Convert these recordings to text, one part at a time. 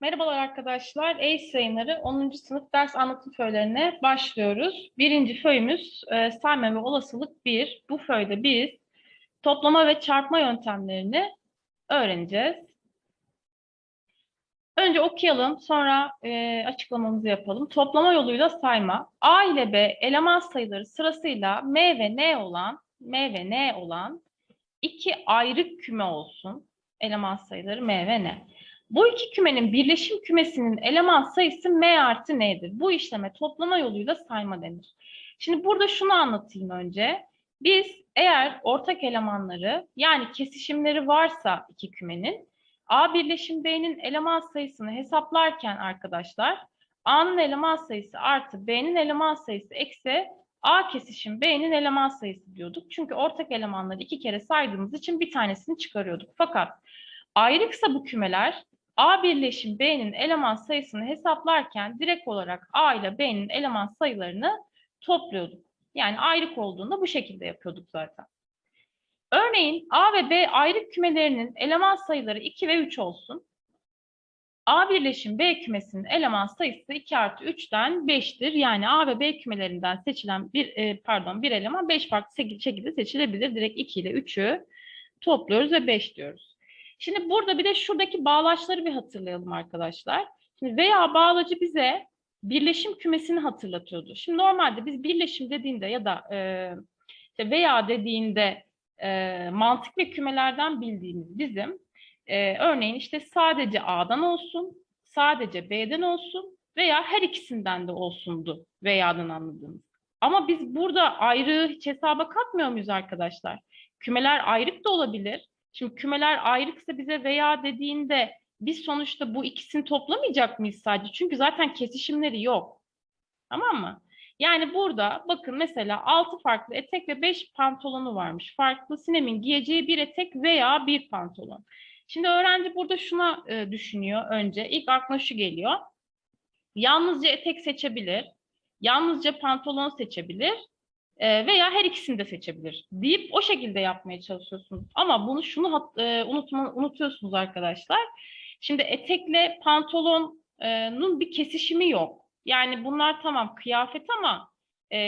Merhabalar arkadaşlar. ACE yayınları 10. sınıf ders anlatım föylerine başlıyoruz. Birinci föyümüz e, sayma ve olasılık 1. Bu föyde biz toplama ve çarpma yöntemlerini öğreneceğiz. Önce okuyalım, sonra e, açıklamamızı yapalım. Toplama yoluyla sayma. A ile B eleman sayıları sırasıyla M ve N olan, M ve N olan iki ayrı küme olsun. Eleman sayıları M ve N. Bu iki kümenin birleşim kümesinin eleman sayısı m artı n'dir. Bu işleme toplama yoluyla sayma denir. Şimdi burada şunu anlatayım önce. Biz eğer ortak elemanları yani kesişimleri varsa iki kümenin A birleşim B'nin eleman sayısını hesaplarken arkadaşlar A'nın eleman sayısı artı B'nin eleman sayısı eksi A kesişim B'nin eleman sayısı diyorduk. Çünkü ortak elemanları iki kere saydığımız için bir tanesini çıkarıyorduk. Fakat ayrıksa bu kümeler A birleşim B'nin eleman sayısını hesaplarken direkt olarak A ile B'nin eleman sayılarını topluyorduk. Yani ayrık olduğunda bu şekilde yapıyorduk zaten. Örneğin A ve B ayrık kümelerinin eleman sayıları 2 ve 3 olsun. A birleşim B kümesinin eleman sayısı 2 artı 3'ten 5'tir. Yani A ve B kümelerinden seçilen bir e, pardon bir eleman 5 farklı şekilde seçilebilir. Direkt 2 ile 3'ü topluyoruz ve 5 diyoruz. Şimdi burada bir de şuradaki bağlaçları bir hatırlayalım arkadaşlar. Şimdi veya bağlacı bize birleşim kümesini hatırlatıyordu. Şimdi normalde biz birleşim dediğinde ya da e, işte veya dediğinde e, mantık ve kümelerden bildiğimiz bizim e, örneğin işte sadece A'dan olsun, sadece B'den olsun veya her ikisinden de olsundu veya'dan anladığımız. Ama biz burada ayrı hiç hesaba katmıyor muyuz arkadaşlar? Kümeler ayrık da olabilir. Şimdi kümeler ayrıksa bize veya dediğinde biz sonuçta bu ikisini toplamayacak mıyız sadece? Çünkü zaten kesişimleri yok. Tamam mı? Yani burada bakın mesela 6 farklı etek ve 5 pantolonu varmış. Farklı sinemin giyeceği bir etek veya bir pantolon. Şimdi öğrenci burada şuna e, düşünüyor önce. İlk aklına şu geliyor. Yalnızca etek seçebilir. Yalnızca pantolon seçebilir e, veya her ikisini de seçebilir deyip o şekilde yapmaya çalışıyorsunuz. Ama bunu şunu e, unutma, unutuyorsunuz arkadaşlar. Şimdi etekle pantolonun bir kesişimi yok. Yani bunlar tamam kıyafet ama e,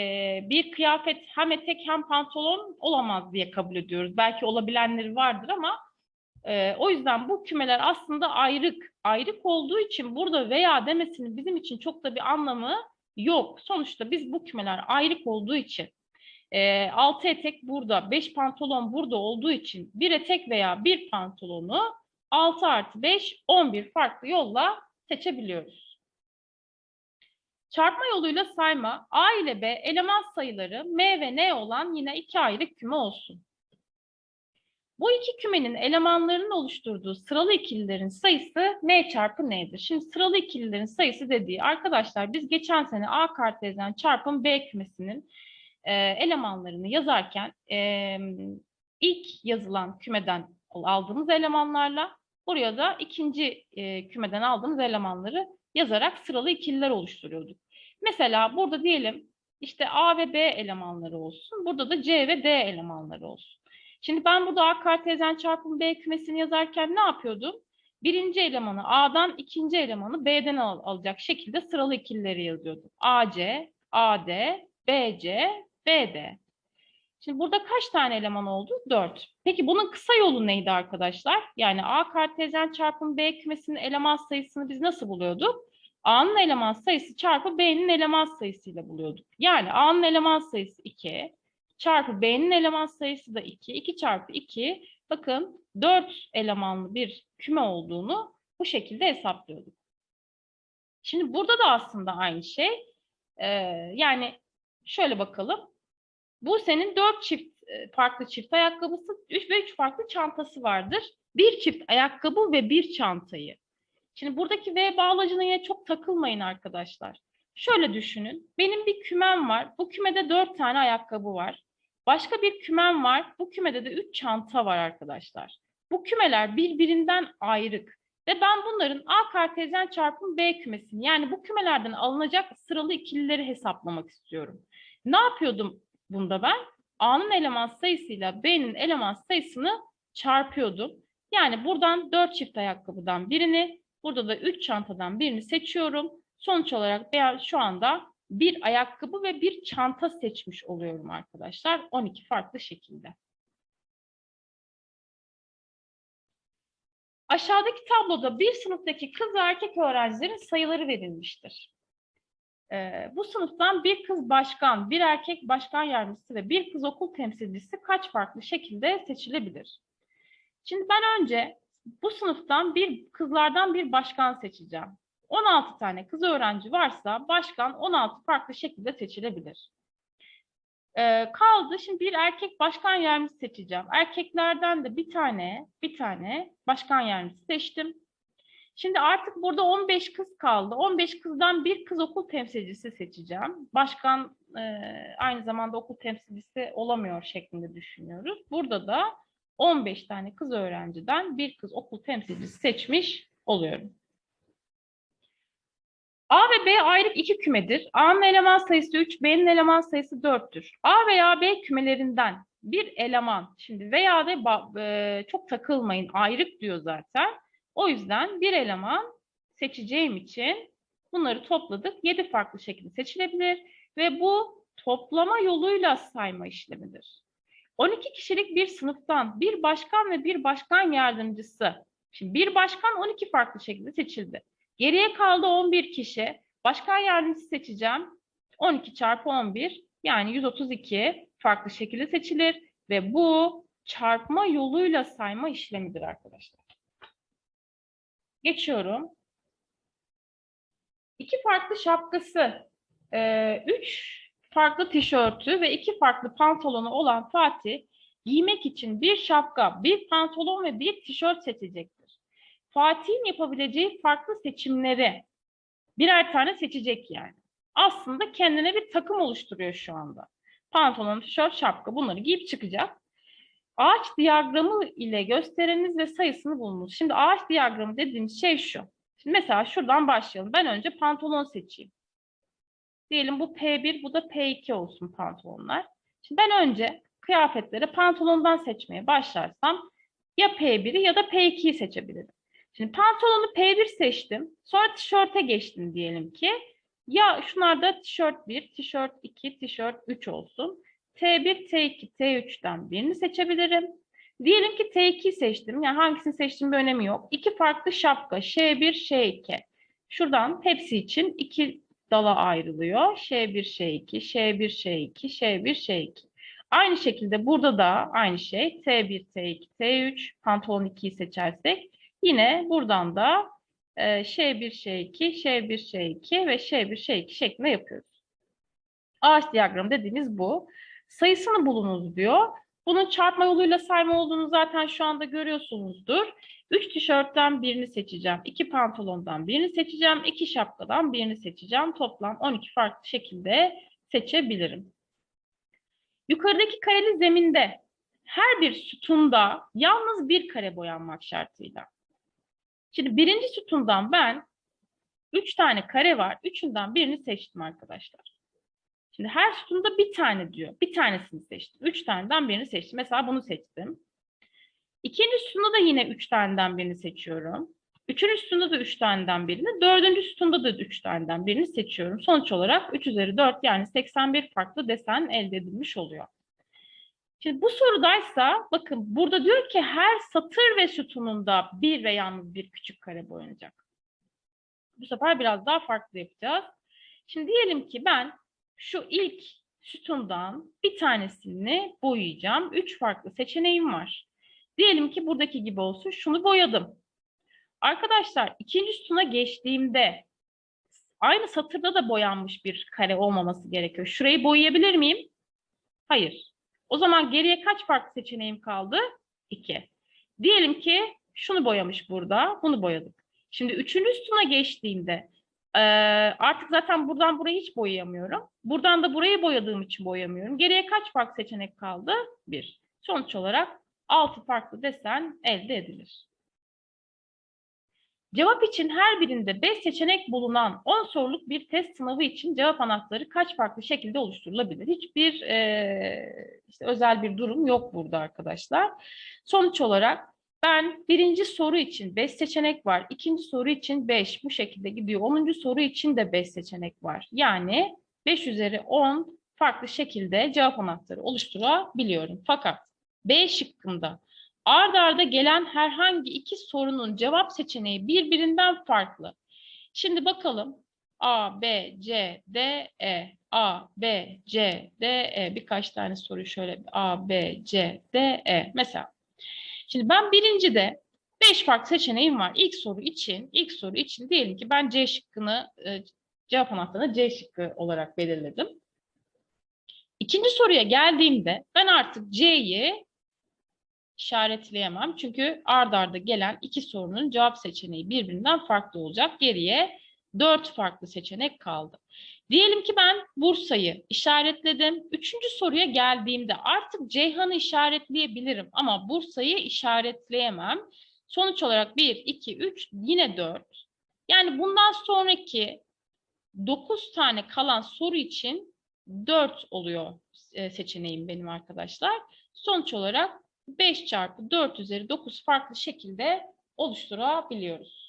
bir kıyafet hem etek hem pantolon olamaz diye kabul ediyoruz. Belki olabilenleri vardır ama e, o yüzden bu kümeler aslında ayrık. Ayrık olduğu için burada veya demesinin bizim için çok da bir anlamı yok. Sonuçta biz bu kümeler ayrık olduğu için e, 6 etek burada, 5 pantolon burada olduğu için bir etek veya bir pantolonu 6 artı 5, 11 farklı yolla seçebiliyoruz. Çarpma yoluyla sayma A ile B eleman sayıları M ve N olan yine iki ayrı küme olsun. Bu iki kümenin elemanlarının oluşturduğu sıralı ikililerin sayısı N çarpı N'dir. Şimdi sıralı ikililerin sayısı dediği arkadaşlar biz geçen sene A kartezyen çarpım B kümesinin e, elemanlarını yazarken e, ilk yazılan kümeden aldığımız elemanlarla buraya da ikinci e, kümeden aldığımız elemanları yazarak sıralı ikililer oluşturuyorduk. Mesela burada diyelim işte A ve B elemanları olsun. Burada da C ve D elemanları olsun. Şimdi ben burada A kartezyen çarpım B kümesini yazarken ne yapıyordum? Birinci elemanı A'dan, ikinci elemanı B'den al alacak şekilde sıralı ikilileri yazıyordum. AC, AD, BC, BD. Şimdi burada kaç tane eleman oldu? 4. Peki bunun kısa yolu neydi arkadaşlar? Yani A kartezyen çarpım B kümesinin eleman sayısını biz nasıl buluyorduk? A'nın eleman sayısı çarpı B'nin eleman sayısıyla buluyorduk. Yani A'nın eleman sayısı 2 çarpı B'nin eleman sayısı da 2. 2 çarpı 2 bakın 4 elemanlı bir küme olduğunu bu şekilde hesaplıyorduk. Şimdi burada da aslında aynı şey. Ee, yani şöyle bakalım. Bu senin 4 çift farklı çift ayakkabısı 3 ve 3 farklı çantası vardır. Bir çift ayakkabı ve bir çantayı. Şimdi buradaki V bağlacına yine çok takılmayın arkadaşlar. Şöyle düşünün. Benim bir kümem var. Bu kümede 4 tane ayakkabı var. Başka bir kümem var. Bu kümede de 3 çanta var arkadaşlar. Bu kümeler birbirinden ayrık. Ve ben bunların A kartezyen çarpım B kümesini yani bu kümelerden alınacak sıralı ikilileri hesaplamak istiyorum. Ne yapıyordum bunda ben? A'nın eleman sayısıyla B'nin eleman sayısını çarpıyordum. Yani buradan 4 çift ayakkabıdan birini, Burada da 3 çantadan birini seçiyorum. Sonuç olarak şu anda bir ayakkabı ve bir çanta seçmiş oluyorum arkadaşlar. 12 farklı şekilde. Aşağıdaki tabloda bir sınıftaki kız ve erkek öğrencilerin sayıları verilmiştir. Ee, bu sınıftan bir kız başkan, bir erkek başkan yardımcısı ve bir kız okul temsilcisi kaç farklı şekilde seçilebilir? Şimdi ben önce bu sınıftan bir kızlardan bir başkan seçeceğim. 16 tane kız öğrenci varsa başkan 16 farklı şekilde seçilebilir. Ee, kaldı şimdi bir erkek başkan yardımcısı seçeceğim. Erkeklerden de bir tane, bir tane başkan yardımcısı seçtim. Şimdi artık burada 15 kız kaldı. 15 kızdan bir kız okul temsilcisi seçeceğim. Başkan e, aynı zamanda okul temsilcisi olamıyor şeklinde düşünüyoruz. Burada da 15 tane kız öğrenciden bir kız okul temsilcisi seçmiş oluyorum. A ve B ayrık iki kümedir. A'nın eleman sayısı 3, B'nin eleman sayısı 4'tür. A veya B kümelerinden bir eleman, şimdi veya ba- e, çok takılmayın ayrık diyor zaten. O yüzden bir eleman seçeceğim için bunları topladık. 7 farklı şekilde seçilebilir ve bu toplama yoluyla sayma işlemidir. 12 kişilik bir sınıftan bir başkan ve bir başkan yardımcısı. Şimdi bir başkan 12 farklı şekilde seçildi. Geriye kaldı 11 kişi. Başkan yardımcısı seçeceğim. 12 çarpı 11 yani 132 farklı şekilde seçilir ve bu çarpma yoluyla sayma işlemidir arkadaşlar. Geçiyorum. İki farklı şapkası, e, üç farklı tişörtü ve iki farklı pantolonu olan Fatih giymek için bir şapka, bir pantolon ve bir tişört seçecektir. Fatih'in yapabileceği farklı seçimleri birer tane seçecek yani. Aslında kendine bir takım oluşturuyor şu anda. Pantolon, tişört, şapka bunları giyip çıkacak. Ağaç diyagramı ile gösteriniz ve sayısını bulunuz. Şimdi ağaç diyagramı dediğimiz şey şu. Şimdi mesela şuradan başlayalım. Ben önce pantolon seçeyim. Diyelim bu P1, bu da P2 olsun pantolonlar. Şimdi ben önce kıyafetleri pantolondan seçmeye başlarsam ya P1'i ya da P2'yi seçebilirim. Şimdi pantolonu P1 seçtim. Sonra tişörte geçtim diyelim ki. Ya şunlarda tişört 1, tişört 2, tişört 3 olsun. T1, T2, T3'ten birini seçebilirim. Diyelim ki T2 seçtim. Yani hangisini seçtiğim bir önemi yok. İki farklı şapka. Ş1, Ş2. Şuradan hepsi için iki dala ayrılıyor. Ş1, Ş2, Ş1, Ş2, Ş1, Ş2. Aynı şekilde burada da aynı şey. T1, T2, T3. Pantolon 2'yi seçersek yine buradan da e, Ş1, Ş2, Ş1, Ş2 ve Ş1, Ş2 şeklinde yapıyoruz. Ağaç diyagramı dediğimiz bu. Sayısını bulunuz diyor. Bunun çarpma yoluyla sayma olduğunu zaten şu anda görüyorsunuzdur. 3 tişörtten birini seçeceğim. 2 pantolondan birini seçeceğim. 2 şapkadan birini seçeceğim. Toplam 12 farklı şekilde seçebilirim. Yukarıdaki kareli zeminde her bir sütunda yalnız bir kare boyanmak şartıyla. Şimdi birinci sütundan ben 3 tane kare var. Üçünden birini seçtim arkadaşlar. Şimdi her sütunda bir tane diyor. Bir tanesini seçtim. Üç taneden birini seçtim. Mesela bunu seçtim. İkinci sütunda da yine üç taneden birini seçiyorum. Üçüncü sütunda da üç taneden birini. Dördüncü sütunda da üç taneden birini seçiyorum. Sonuç olarak 3 üzeri 4 yani 81 farklı desen elde edilmiş oluyor. Şimdi bu sorudaysa bakın burada diyor ki her satır ve sütununda bir ve yalnız bir küçük kare boyanacak. Bu sefer biraz daha farklı yapacağız. Şimdi diyelim ki ben şu ilk sütundan bir tanesini boyayacağım. Üç farklı seçeneğim var. Diyelim ki buradaki gibi olsun. Şunu boyadım. Arkadaşlar ikinci sütuna geçtiğimde aynı satırda da boyanmış bir kare olmaması gerekiyor. Şurayı boyayabilir miyim? Hayır. O zaman geriye kaç farklı seçeneğim kaldı? İki. Diyelim ki şunu boyamış burada, bunu boyadık. Şimdi üçüncü sütuna geçtiğimde ee, artık zaten buradan burayı hiç boyayamıyorum. Buradan da burayı boyadığım için boyamıyorum. Geriye kaç farklı seçenek kaldı? Bir. Sonuç olarak 6 farklı desen elde edilir. Cevap için her birinde 5 seçenek bulunan 10 soruluk bir test sınavı için cevap anahtarı kaç farklı şekilde oluşturulabilir? Hiçbir e, işte özel bir durum yok burada arkadaşlar. Sonuç olarak Ben birinci soru için 5 seçenek var. ikinci soru için 5. Bu şekilde gidiyor. 10. soru için de 5 seçenek var. Yani 5 üzeri 10 farklı şekilde cevap anahtarı oluşturabiliyorum. Fakat B şıkkında ard arda gelen herhangi iki sorunun cevap seçeneği birbirinden farklı. Şimdi bakalım. A, B, C, D, E. A, B, C, D, E. Birkaç tane soruyu şöyle A, B, C, D, E. Mesela. Şimdi ben birincide 5 farklı seçeneğim var. İlk soru için, ilk soru için diyelim ki ben C şıkkını, e, cevap anahtarını C şıkkı olarak belirledim. İkinci soruya geldiğimde ben artık C'yi işaretleyemem. Çünkü ard arda gelen iki sorunun cevap seçeneği birbirinden farklı olacak. Geriye dört farklı seçenek kaldı. Diyelim ki ben Bursa'yı işaretledim. Üçüncü soruya geldiğimde artık Ceyhan'ı işaretleyebilirim ama Bursa'yı işaretleyemem. Sonuç olarak 1, 2, 3 yine 4. Yani bundan sonraki 9 tane kalan soru için 4 oluyor e, seçeneğim benim arkadaşlar. Sonuç olarak 5 çarpı 4 üzeri 9 farklı şekilde oluşturabiliyoruz.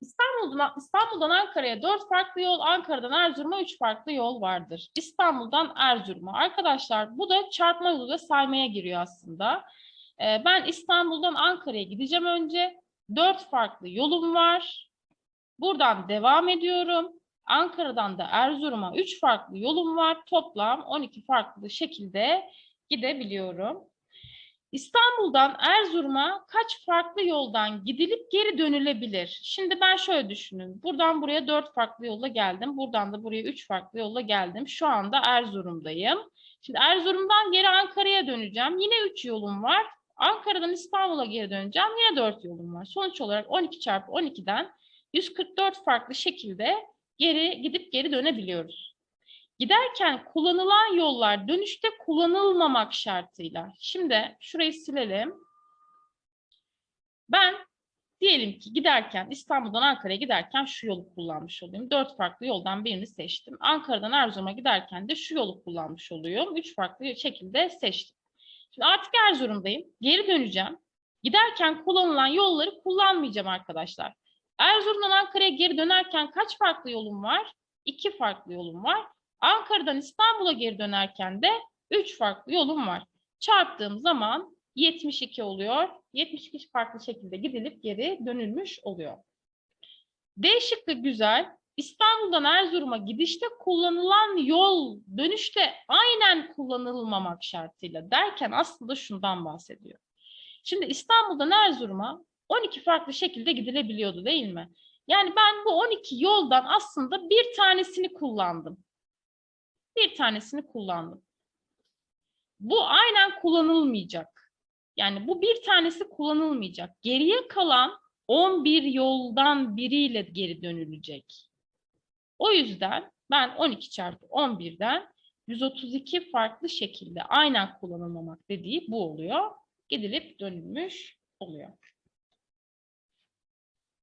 İstanbul'dan, İstanbul'dan Ankara'ya 4 farklı yol, Ankara'dan Erzurum'a 3 farklı yol vardır. İstanbul'dan Erzurum'a. Arkadaşlar bu da çarpma yolu ve saymaya giriyor aslında. Ee, ben İstanbul'dan Ankara'ya gideceğim önce. 4 farklı yolum var. Buradan devam ediyorum. Ankara'dan da Erzurum'a 3 farklı yolum var. Toplam 12 farklı şekilde gidebiliyorum. İstanbul'dan Erzurum'a kaç farklı yoldan gidilip geri dönülebilir? Şimdi ben şöyle düşünün. Buradan buraya dört farklı yolla geldim. Buradan da buraya üç farklı yolla geldim. Şu anda Erzurum'dayım. Şimdi Erzurum'dan geri Ankara'ya döneceğim. Yine üç yolum var. Ankara'dan İstanbul'a geri döneceğim. Yine dört yolum var. Sonuç olarak 12 çarpı 12'den 144 farklı şekilde geri gidip geri dönebiliyoruz. Giderken kullanılan yollar dönüşte kullanılmamak şartıyla. Şimdi şurayı silelim. Ben diyelim ki giderken İstanbul'dan Ankara'ya giderken şu yolu kullanmış olayım. Dört farklı yoldan birini seçtim. Ankara'dan Erzurum'a giderken de şu yolu kullanmış oluyorum. Üç farklı şekilde seçtim. Şimdi artık Erzurum'dayım. Geri döneceğim. Giderken kullanılan yolları kullanmayacağım arkadaşlar. Erzurum'dan Ankara'ya geri dönerken kaç farklı yolum var? İki farklı yolum var. Ankara'dan İstanbul'a geri dönerken de 3 farklı yolum var. Çarptığım zaman 72 oluyor. 72 farklı şekilde gidilip geri dönülmüş oluyor. D şıkkı güzel. İstanbul'dan Erzurum'a gidişte kullanılan yol dönüşte aynen kullanılmamak şartıyla derken aslında şundan bahsediyor. Şimdi İstanbul'dan Erzurum'a 12 farklı şekilde gidilebiliyordu değil mi? Yani ben bu 12 yoldan aslında bir tanesini kullandım bir tanesini kullandım. Bu aynen kullanılmayacak. Yani bu bir tanesi kullanılmayacak. Geriye kalan 11 yoldan biriyle geri dönülecek. O yüzden ben 12 çarpı 11'den 132 farklı şekilde aynen kullanılmamak dediği bu oluyor. Gidilip dönülmüş oluyor.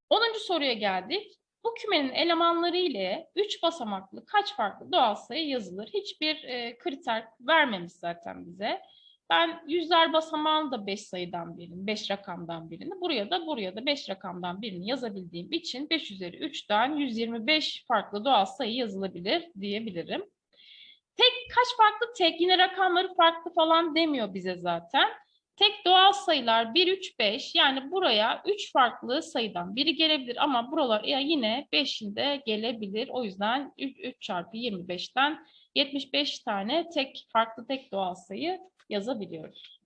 10. soruya geldik. Bu kümenin elemanları ile 3 basamaklı kaç farklı doğal sayı yazılır? Hiçbir e, kriter vermemiş zaten bize. Ben yüzler basamağını da 5 sayıdan birini, 5 rakamdan birini, buraya da buraya da 5 rakamdan birini yazabildiğim için 5 üzeri 3'ten 125 farklı doğal sayı yazılabilir diyebilirim. Tek kaç farklı tek yine rakamları farklı falan demiyor bize zaten. Tek doğal sayılar 1, 3, 5 yani buraya 3 farklı sayıdan biri gelebilir ama buralar ya yine 5'in de gelebilir. O yüzden 3, 3 çarpı 25'ten 75 tane tek farklı tek doğal sayı yazabiliyoruz.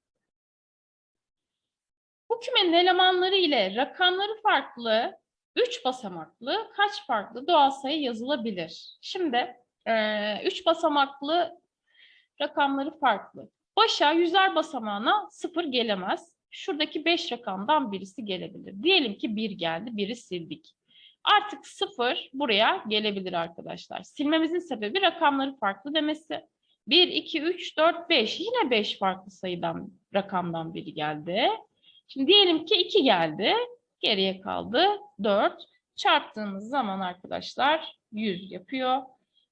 Bu kümenin elemanları ile rakamları farklı 3 basamaklı kaç farklı doğal sayı yazılabilir? Şimdi 3 basamaklı rakamları farklı. Başa yüzler basamağına sıfır gelemez. Şuradaki beş rakamdan birisi gelebilir. Diyelim ki bir geldi, biri sildik. Artık sıfır buraya gelebilir arkadaşlar. Silmemizin sebebi rakamları farklı demesi. 1, 2, 3, 4, 5. Yine 5 farklı sayıdan, rakamdan biri geldi. Şimdi diyelim ki 2 geldi. Geriye kaldı 4. Çarptığımız zaman arkadaşlar 100 yapıyor.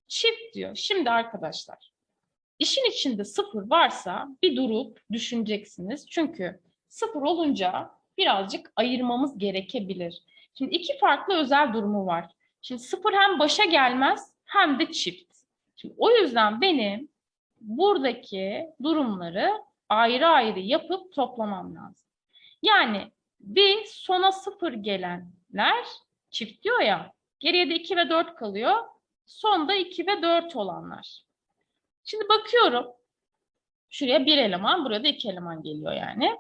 Çift diyor. Şimdi arkadaşlar İşin içinde sıfır varsa bir durup düşüneceksiniz. Çünkü sıfır olunca birazcık ayırmamız gerekebilir. Şimdi iki farklı özel durumu var. Şimdi sıfır hem başa gelmez hem de çift. Şimdi o yüzden benim buradaki durumları ayrı ayrı yapıp toplamam lazım. Yani bir sona sıfır gelenler çift diyor ya, geriye de 2 ve 4 kalıyor. Sonda 2 ve 4 olanlar. Şimdi bakıyorum. Şuraya bir eleman, buraya da iki eleman geliyor yani.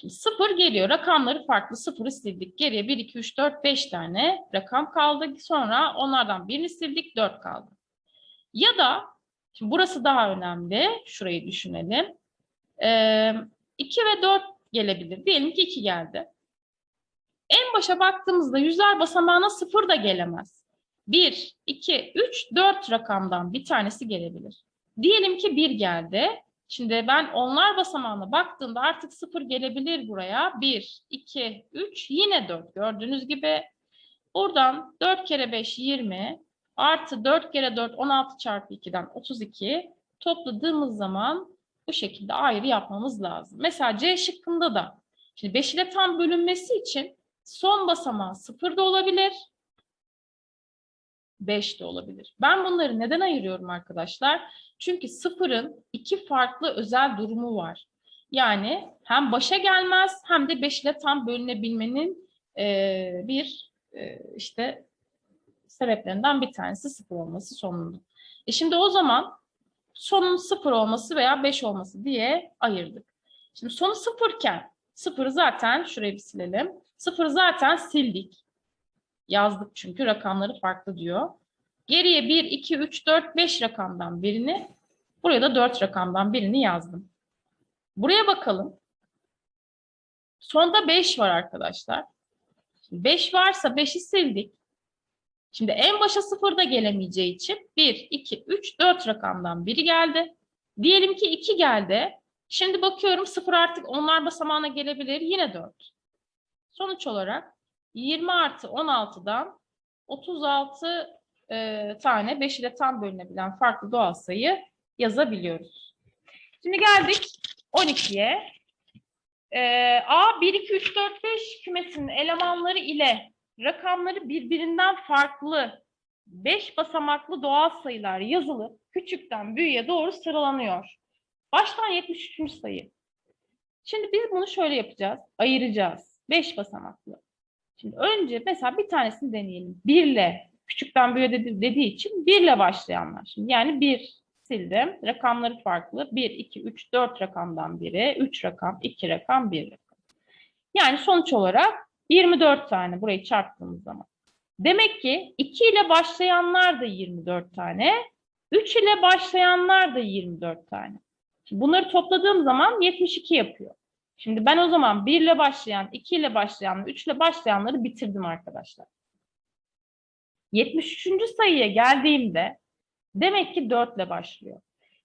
Şimdi 0 geliyor. Rakamları farklı. 0'ı sildik. Geriye 1, 2, 3, 4, 5 tane rakam kaldı. Sonra onlardan birini sildik. 4 kaldı. Ya da şimdi burası daha önemli. Şurayı düşünelim. Ee, 2 ve 4 gelebilir. Diyelim ki 2 geldi. En başa baktığımızda yüzler basamağına 0 da gelemez. 1, 2, 3, 4 rakamdan bir tanesi gelebilir. Diyelim ki 1 geldi. Şimdi ben onlar basamağına baktığımda artık 0 gelebilir buraya. 1, 2, 3, yine 4. Gördüğünüz gibi buradan 4 kere 5 20 artı 4 kere 4 16 çarpı 2'den 32 topladığımız zaman bu şekilde ayrı yapmamız lazım. Mesela C şıkkında da şimdi 5 ile tam bölünmesi için son basamağı 0 da olabilir. 5 de olabilir. Ben bunları neden ayırıyorum arkadaşlar? Çünkü sıfırın iki farklı özel durumu var. Yani hem başa gelmez hem de 5 ile tam bölünebilmenin e, bir e, işte sebeplerinden bir tanesi sıfır olması sonunda. E şimdi o zaman sonun sıfır olması veya 5 olması diye ayırdık. Şimdi sonu sıfırken sıfırı zaten şurayı bir silelim. Sıfırı zaten sildik. Yazdık çünkü rakamları farklı diyor. Geriye 1, 2, 3, 4, 5 rakamdan birini, buraya da 4 rakamdan birini yazdım. Buraya bakalım. Sonda 5 var arkadaşlar. 5 varsa 5'i sildik. Şimdi en başa 0 da gelemeyeceği için 1, 2, 3, 4 rakamdan biri geldi. Diyelim ki 2 geldi. Şimdi bakıyorum 0 artık onlar basamağına gelebilir. Yine 4. Sonuç olarak 20 artı 16'dan 36 e, tane 5 ile tam bölünebilen farklı doğal sayı yazabiliyoruz. Şimdi geldik 12'ye. E, A 1, 2, 3, 4, 5 kümesinin elemanları ile rakamları birbirinden farklı 5 basamaklı doğal sayılar yazılıp küçükten büyüğe doğru sıralanıyor. Baştan 73. sayı. Şimdi biz bunu şöyle yapacağız. Ayıracağız. 5 basamaklı. Şimdi önce mesela bir tanesini deneyelim. 1 ile küçükten büyüğe dedi, dediği için 1 ile başlayanlar. Şimdi yani 1 sildim. Rakamları farklı. 1, 2, 3, 4 rakamdan biri. 3 rakam, 2 rakam, 1 rakam. Yani sonuç olarak 24 tane burayı çarptığımız zaman. Demek ki 2 ile başlayanlar da 24 tane. 3 ile başlayanlar da 24 tane. Şimdi bunları topladığım zaman 72 yapıyor. Şimdi ben o zaman 1 ile başlayan, 2 ile başlayan, 3 ile başlayanları bitirdim arkadaşlar. 73. sayıya geldiğimde demek ki 4 ile başlıyor.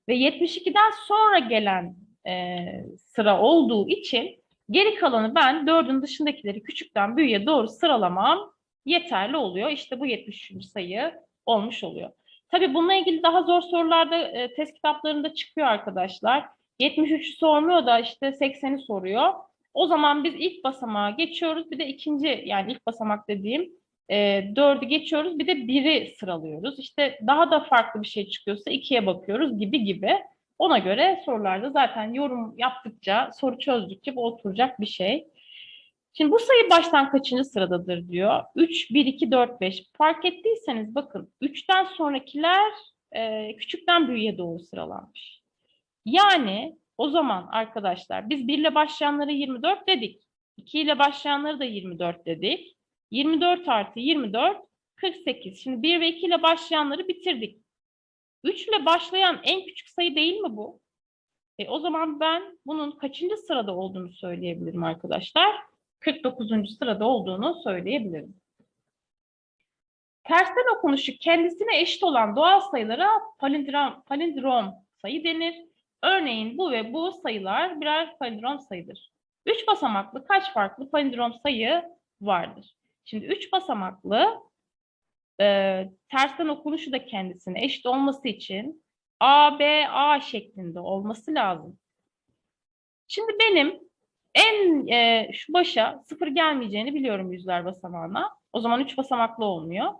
Ve 72'den sonra gelen e, sıra olduğu için geri kalanı ben 4'ün dışındakileri küçükten büyüğe doğru sıralamam yeterli oluyor. İşte bu 73. sayı olmuş oluyor. Tabii bununla ilgili daha zor sorularda e, test kitaplarında çıkıyor arkadaşlar. 73'ü sormuyor da işte 80'i soruyor. O zaman biz ilk basamağa geçiyoruz. Bir de ikinci yani ilk basamak dediğim e, dördü geçiyoruz. Bir de biri sıralıyoruz. İşte daha da farklı bir şey çıkıyorsa ikiye bakıyoruz gibi gibi. Ona göre sorularda zaten yorum yaptıkça, soru çözdükçe bu oturacak bir şey. Şimdi bu sayı baştan kaçıncı sıradadır diyor. 3, 1, 2, 4, 5. Fark ettiyseniz bakın 3'ten sonrakiler e, küçükten büyüğe doğru sıralanmış. Yani o zaman arkadaşlar biz 1 ile başlayanları 24 dedik. 2 ile başlayanları da 24 dedik. 24 artı 24 48. Şimdi 1 ve 2 ile başlayanları bitirdik. 3 ile başlayan en küçük sayı değil mi bu? E, o zaman ben bunun kaçıncı sırada olduğunu söyleyebilirim arkadaşlar. 49. sırada olduğunu söyleyebilirim. Tersten okunuşu kendisine eşit olan doğal sayılara palindrom, palindrom sayı denir. Örneğin bu ve bu sayılar birer palindrom sayıdır. Üç basamaklı kaç farklı palindrom sayı vardır? Şimdi üç basamaklı e, tersten okunuşu da kendisine eşit olması için A, B, A şeklinde olması lazım. Şimdi benim en e, şu başa sıfır gelmeyeceğini biliyorum yüzler basamağına. O zaman üç basamaklı olmuyor.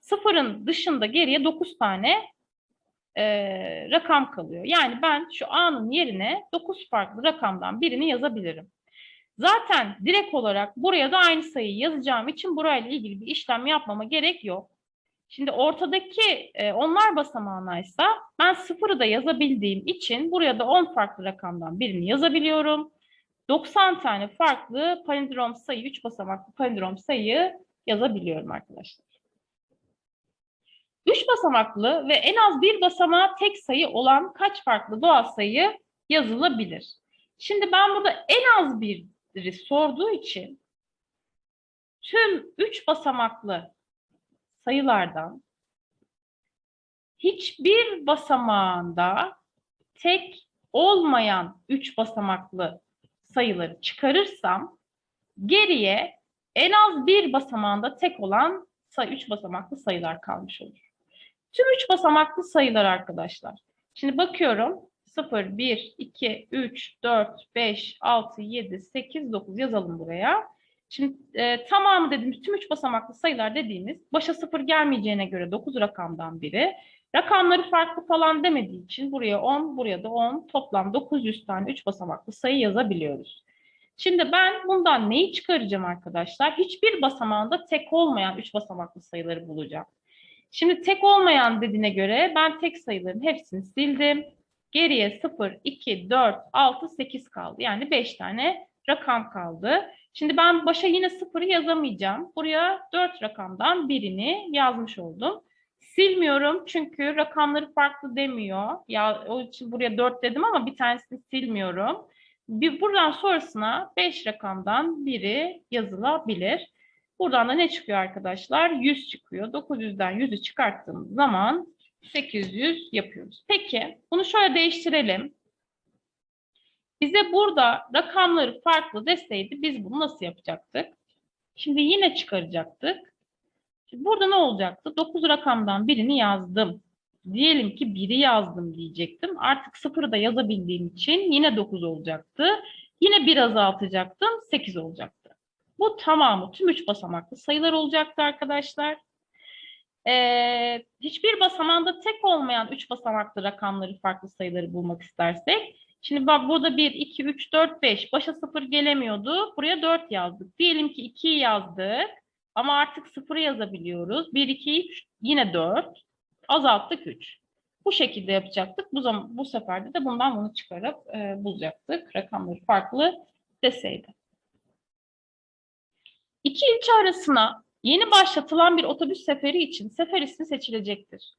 Sıfırın dışında geriye dokuz tane e, rakam kalıyor. Yani ben şu A'nın yerine dokuz farklı rakamdan birini yazabilirim. Zaten direkt olarak buraya da aynı sayıyı yazacağım için burayla ilgili bir işlem yapmama gerek yok. Şimdi ortadaki e, onlar basamağınaysa ben sıfırı da yazabildiğim için buraya da 10 farklı rakamdan birini yazabiliyorum. 90 tane farklı palindrom sayı, 3 basamaklı palindrom sayı yazabiliyorum arkadaşlar. 3 basamaklı ve en az bir basamağı tek sayı olan kaç farklı doğal sayı yazılabilir? Şimdi ben burada en az biri sorduğu için tüm 3 basamaklı sayılardan hiçbir basamağında tek olmayan 3 basamaklı sayıları çıkarırsam geriye en az bir basamağında tek olan 3 basamaklı sayılar kalmış olur. Tüm 3 basamaklı sayılar arkadaşlar. Şimdi bakıyorum 0, 1, 2, 3, 4, 5, 6, 7, 8, 9 yazalım buraya. Şimdi e, tamamı dediğimiz tüm 3 basamaklı sayılar dediğimiz başa 0 gelmeyeceğine göre 9 rakamdan biri. Rakamları farklı falan demediği için buraya 10, buraya da 10 toplam 900 tane 3 basamaklı sayı yazabiliyoruz. Şimdi ben bundan neyi çıkaracağım arkadaşlar? Hiçbir basamağında tek olmayan 3 basamaklı sayıları bulacağım. Şimdi tek olmayan dediğine göre ben tek sayıların hepsini sildim. Geriye 0, 2, 4, 6, 8 kaldı. Yani 5 tane rakam kaldı. Şimdi ben başa yine 0'ı yazamayacağım. Buraya 4 rakamdan birini yazmış oldum. Silmiyorum çünkü rakamları farklı demiyor. Ya o için buraya 4 dedim ama bir tanesini silmiyorum. Bir, buradan sonrasına 5 rakamdan biri yazılabilir. Buradan da ne çıkıyor arkadaşlar? 100 çıkıyor. 900'den 100'ü çıkarttığımız zaman 800 yapıyoruz. Peki bunu şöyle değiştirelim. Bize burada rakamları farklı deseydi biz bunu nasıl yapacaktık? Şimdi yine çıkaracaktık. Şimdi burada ne olacaktı? 9 rakamdan birini yazdım. Diyelim ki 1'i yazdım diyecektim. Artık 0'ı da yazabildiğim için yine 9 olacaktı. Yine 1 azaltacaktım. 8 olacaktı. Bu tamamı tüm 3 basamaklı sayılar olacaktı arkadaşlar. Ee, hiçbir basamanda tek olmayan 3 basamaklı rakamları farklı sayıları bulmak istersek Şimdi bak burada 1, 2, 3, 4, 5. Başa 0 gelemiyordu. Buraya 4 yazdık. Diyelim ki 2'yi yazdık. Ama artık 0'ı yazabiliyoruz. 1, 2, 3 yine 4. Azalttık 3. Bu şekilde yapacaktık. Bu zaman bu seferde de bundan bunu çıkarıp e, bulacaktık. Rakamları farklı deseydi. İki ilçe arasına yeni başlatılan bir otobüs seferi için sefer ismi seçilecektir.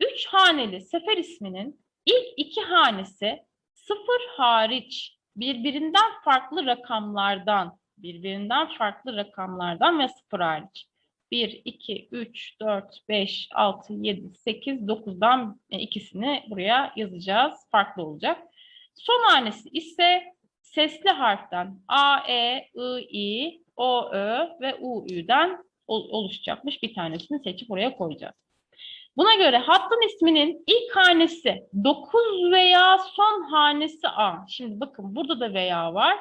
Üç haneli sefer isminin ilk iki hanesi sıfır hariç birbirinden farklı rakamlardan, birbirinden farklı rakamlardan ve sıfır hariç 1, 2, 3, 4, 5, 6, 7, 8, 9'dan ikisini buraya yazacağız. Farklı olacak. Son hanesi ise sesli harften A, E, I, I, O, Ö ve U, Ü'den oluşacakmış. Bir tanesini seçip oraya koyacağız. Buna göre hattın isminin ilk hanesi 9 veya son hanesi A. Şimdi bakın burada da veya var.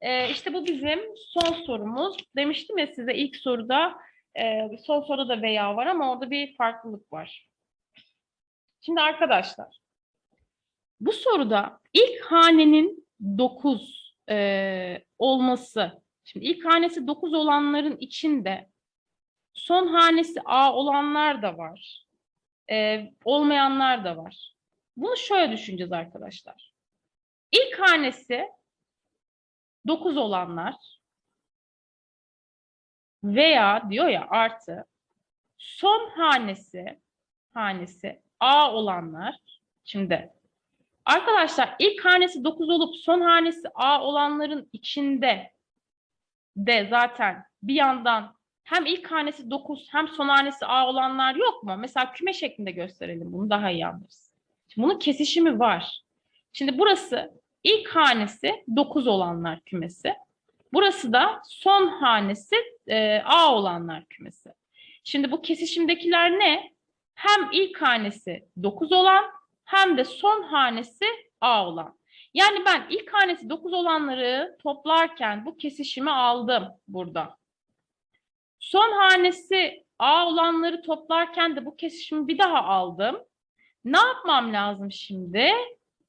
Ee, işte bu bizim son sorumuz. Demiştim ya size ilk soruda e, son soruda da veya var ama orada bir farklılık var. Şimdi arkadaşlar bu soruda ilk hanenin 9 e, olması. Şimdi ilk hanesi 9 olanların içinde son hanesi A olanlar da var e, olmayanlar da var. Bunu şöyle düşüneceğiz arkadaşlar. İlk hanesi 9 olanlar veya diyor ya artı son hanesi hanesi A olanlar şimdi arkadaşlar ilk hanesi 9 olup son hanesi A olanların içinde de zaten bir yandan hem ilk hanesi 9 hem son hanesi A olanlar yok mu? Mesela küme şeklinde gösterelim bunu daha iyi anlarız. Şimdi bunun kesişimi var. Şimdi burası ilk hanesi 9 olanlar kümesi. Burası da son hanesi e, A olanlar kümesi. Şimdi bu kesişimdekiler ne? Hem ilk hanesi 9 olan hem de son hanesi A olan. Yani ben ilk hanesi 9 olanları toplarken bu kesişimi aldım burada. Son hanesi A olanları toplarken de bu kesişimi bir daha aldım. Ne yapmam lazım şimdi?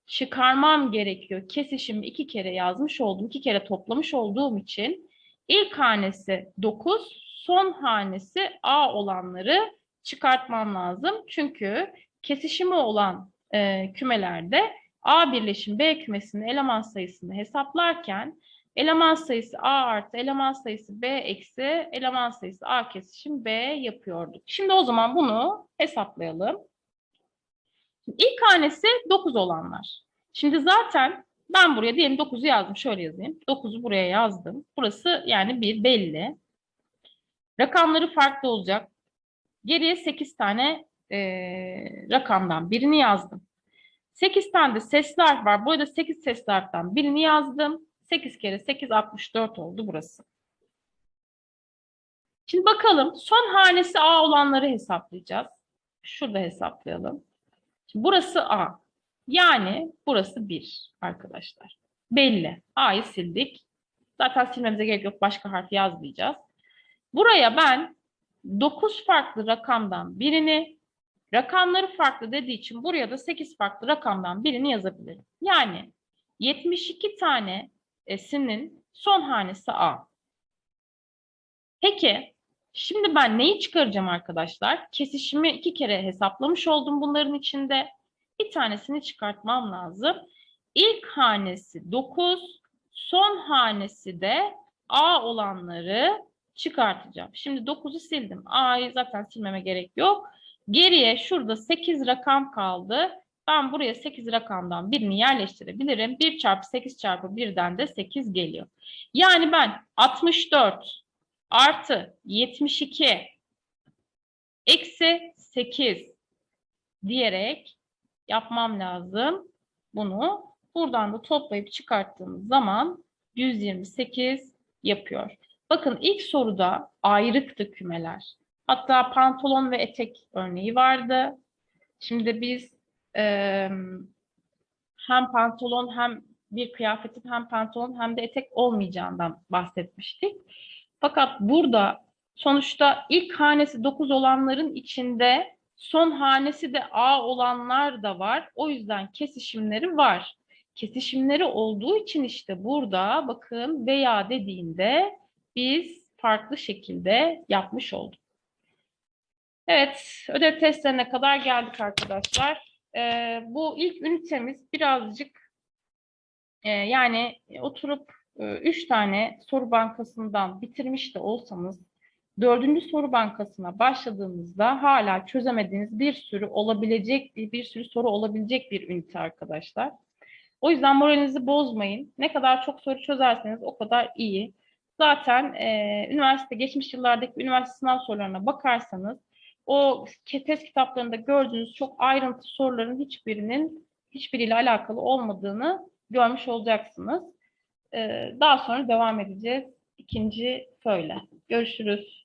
Çıkarmam gerekiyor. Kesişimi iki kere yazmış oldum. iki kere toplamış olduğum için ilk hanesi 9, son hanesi A olanları çıkartmam lazım. Çünkü kesişimi olan e, kümelerde A birleşim B kümesinin eleman sayısını hesaplarken eleman sayısı A artı eleman sayısı B eksi eleman sayısı A kesişim B yapıyorduk. Şimdi o zaman bunu hesaplayalım. İlk hanesi 9 olanlar. Şimdi zaten ben buraya diyelim 9'u yazdım. Şöyle yazayım. 9'u buraya yazdım. Burası yani bir belli. Rakamları farklı olacak. Geriye 8 tane eee, rakamdan birini yazdım. 8 tane de sesli harf var. Burada 8 sesli harften birini yazdım. 8 kere 8 64 oldu burası. Şimdi bakalım son hanesi A olanları hesaplayacağız. Şurada hesaplayalım. Şimdi burası A. Yani burası 1 arkadaşlar. Belli. A'yı sildik. Zaten silmemize gerek yok. Başka harf yazmayacağız. Buraya ben 9 farklı rakamdan birini, rakamları farklı dediği için buraya da 8 farklı rakamdan birini yazabilirim. Yani 72 tanesinin son hanesi A. Peki, şimdi ben neyi çıkaracağım arkadaşlar? Kesişimi iki kere hesaplamış oldum bunların içinde. Bir tanesini çıkartmam lazım. İlk hanesi 9, son hanesi de A olanları çıkartacağım. Şimdi 9'u sildim. A'yı zaten silmeme gerek yok. Geriye şurada 8 rakam kaldı. Ben buraya 8 rakamdan birini yerleştirebilirim. 1 çarpı 8 çarpı 1'den de 8 geliyor. Yani ben 64 artı 72 eksi 8 diyerek yapmam lazım. Bunu buradan da toplayıp çıkarttığımız zaman 128 yapıyor. Bakın ilk soruda ayrıktı kümeler. Hatta pantolon ve etek örneği vardı. Şimdi biz eee, hem pantolon hem bir kıyafetin hem pantolon hem de etek olmayacağından bahsetmiştik. Fakat burada sonuçta ilk hanesi 9 olanların içinde son hanesi de A olanlar da var. O yüzden kesişimleri var. Kesişimleri olduğu için işte burada bakın veya dediğinde biz farklı şekilde yapmış olduk. Evet, ödev testlerine kadar geldik arkadaşlar. Ee, bu ilk ünitemiz birazcık e, yani oturup e, üç tane soru bankasından bitirmiş de olsanız dördüncü soru bankasına başladığımızda hala çözemediğiniz bir sürü olabilecek bir, sürü soru olabilecek bir ünite arkadaşlar. O yüzden moralinizi bozmayın. Ne kadar çok soru çözerseniz o kadar iyi. Zaten e, üniversite geçmiş yıllardaki üniversite sınav sorularına bakarsanız o test kitaplarında gördüğünüz çok ayrıntı soruların hiçbirinin hiçbiriyle alakalı olmadığını görmüş olacaksınız. E, daha sonra devam edeceğiz. İkinci söyle. Görüşürüz.